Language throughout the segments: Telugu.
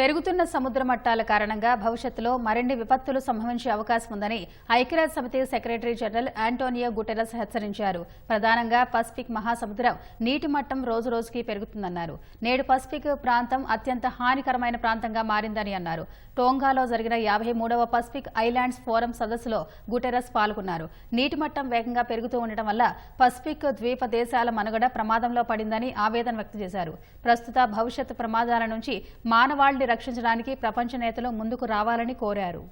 పెరుగుతున్న సముద్ర మట్టాల కారణంగా భవిష్యత్తులో మరిన్ని విపత్తులు సంభవించే అవకాశం ఉందని ఐక్యరాజ్య సమితి సెక్రటరీ జనరల్ ఆంటోనియో గుటెరస్ హెచ్చరించారు. ప్రధానంగా పసిఫిక్ మహాసముద్రం నీటి మట్టం రోజు రోజుకి పెరుగుతుందన్నారు. నేడు పసిఫిక్ ప్రాంతం అత్యంత హానికరమైన ప్రాంతంగా మారిందని అన్నారు. టోంగాలో జరిగిన యాభై మూడవ పసిఫిక్ ఐలాండ్స్ ఫోరం సదస్సులో గుటెరస్ పాల్గొన్నారు. నీటి మట్టం వేగంగా పెరుగుతూ ఉండటం వల్ల పసిఫిక్ ద్వీప దేశాల మనుగడ ప్రమాదంలో పడిందని ఆవేదన వ్యక్తం చేశారు. ప్రస్తుత భవిష్యత్ ప్రమాదాల నుంచి మానవాళి రక్షించడానికి ప్రపంచ నేతలు ముందుకు రావాలని కోరారు.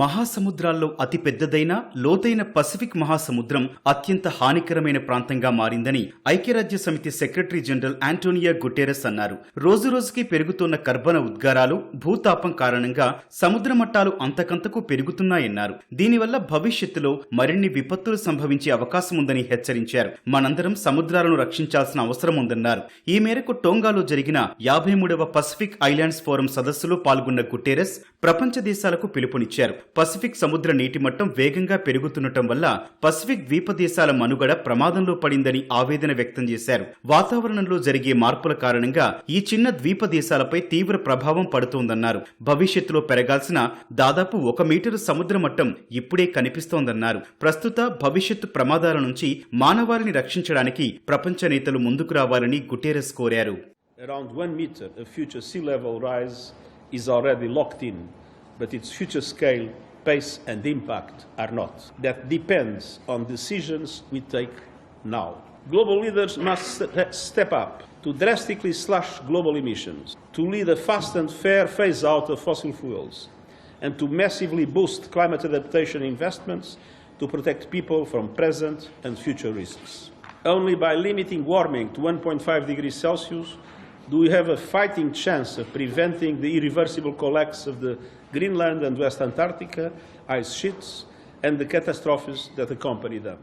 మహాసముద్రాల్లో అతి పెద్దదైన లోతైన పసిఫిక్ మహాసముద్రం అత్యంత హానికరమైన ప్రాంతంగా మారిందని ఐక్యరాజ్య సమితి సెక్రటరీ జనరల్ ఆంటోనియా గుటెరస్ అన్నారు. రోజురోజుకి పెరుగుతున్న కర్బన ఉద్గారాలు భూతాపం కారణంగా సముద్ర మట్టాలు అంతకంతకు పెరుగుతున్నాయన్నారు. దీనివల్ల భవిష్యత్తులో మరిన్ని విపత్తులు సంభవించే అవకాశం ఉందని హెచ్చరించారు. మనందరం సముద్రాలను రక్షించాల్సిన అవసరం ఉందన్నారు ఈ మేరకు టోంగాలో జరిగిన యాభై మూడవ పసిఫిక్ ఐలాండ్స్ ఫోరం సదస్సులో పాల్గొన్న గుటెరస్ ప్రపంచ దేశాలకు పిలుపునిచ్చారు. పసిఫిక్ సముద్ర నీటి మట్టం వేగంగా పెరుగుతుండటం వల్ల పసిఫిక్ ద్వీప దేశాల మనుగడ ప్రమాదంలో పడిందని ఆవేదన వ్యక్తం చేశారు. వాతావరణంలో జరిగే మార్పుల కారణంగా ఈ చిన్న ద్వీప దేశాలపై తీవ్ర ప్రభావం పడుతోందన్నారు. భవిష్యత్తులో పెరగాల్సిన దాదాపు ఒక మీటరు సముద్ర మట్టం ఇప్పుడే కనిపిస్తోందన్నారు. ప్రస్తుత భవిష్యత్తు ప్రమాదాల నుంచి మానవాళిని రక్షించడానికి ప్రపంచ నేతలు ముందుకు రావాలని గుటేరస్ కోరారు. Around one meter of future sea level rise is already locked in, but its future scale, pace, and impact are not. That depends on decisions we take now. Global leaders must step up to drastically slash global emissions, to lead a fast and fair phase out of fossil fuels, and to massively boost climate adaptation investments to protect people from present and future risks. Only by limiting warming to 1.5 degrees Celsius do we have a fighting chance of preventing the irreversible collapse of the Greenland and West Antarctica ice sheets and the catastrophes that accompany them.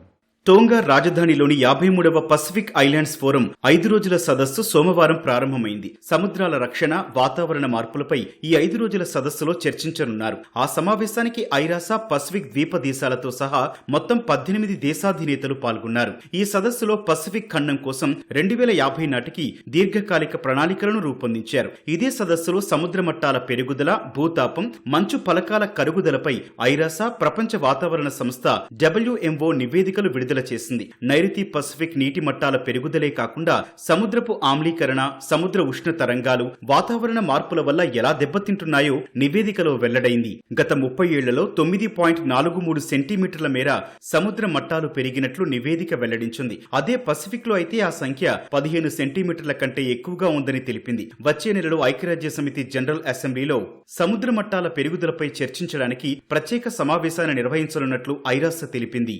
Tonga రాజధానిలోని యాభై మూడవ పసిఫిక్ ఐలాండ్స్ ఫోరం ఐదు రోజుల సదస్సు సోమవారం ప్రారంభమైంది. సముద్రాల రక్షణ వాతావరణ మార్పులపై ఈ ఐదు రోజుల సదస్సులో చర్చించనున్నారు. ఆ సమావేశానికి ఐరాస పసిఫిక్ ద్వీప దేశాలతో సహా మొత్తం పద్దెనిమిది దేశాధినేతలు పాల్గొన్నారు. ఈ సదస్సులో పసిఫిక్ ఖండం కోసం రెండు వేల యాభై నాటికి దీర్ఘకాలిక ప్రణాళికలను రూపొందించారు. ఇదే సదస్సులో సముద్ర మట్టాల పెరుగుదల భూతాపం మంచు ఫలకాల కరుగుదలపై ఐరాస ప్రపంచ వాతావరణ సంస్థ డబ్ల్యూఎంఓ నివేదికలు విడుదల విడుదల చేసింది. నైరుతి పసిఫిక్ నీటి మట్టాల పెరుగుదలే కాకుండా సముద్రపు ఆమ్లీకరణ సముద్ర ఉష్ణ తరంగాలు వాతావరణ మార్పుల వల్ల ఎలా దెబ్బతింటున్నాయో నివేదికలో వెల్లడైంది. గత ముప్పై ఏళ్ళలో తొమ్మిది పాయింట్ నాలుగు మూడు సెంటీమీటర్ల మేర సముద్ర మట్టాలు పెరిగినట్లు నివేదిక వెల్లడించింది. అదే పసిఫిక్లో అయితే ఆ సంఖ్య పదిహేను సెంటీమీటర్ల కంటే ఎక్కువగా ఉందని తెలిపింది. వచ్చే నెలలో ఐక్యరాజ్య సమితి జనరల్ అసెంబ్లీలో సముద్ర మట్టాల పెరుగుదలపై చర్చించడానికి ప్రత్యేక సమావేశాన్ని నిర్వహించనున్నట్లు ఐరాస తెలిపింది.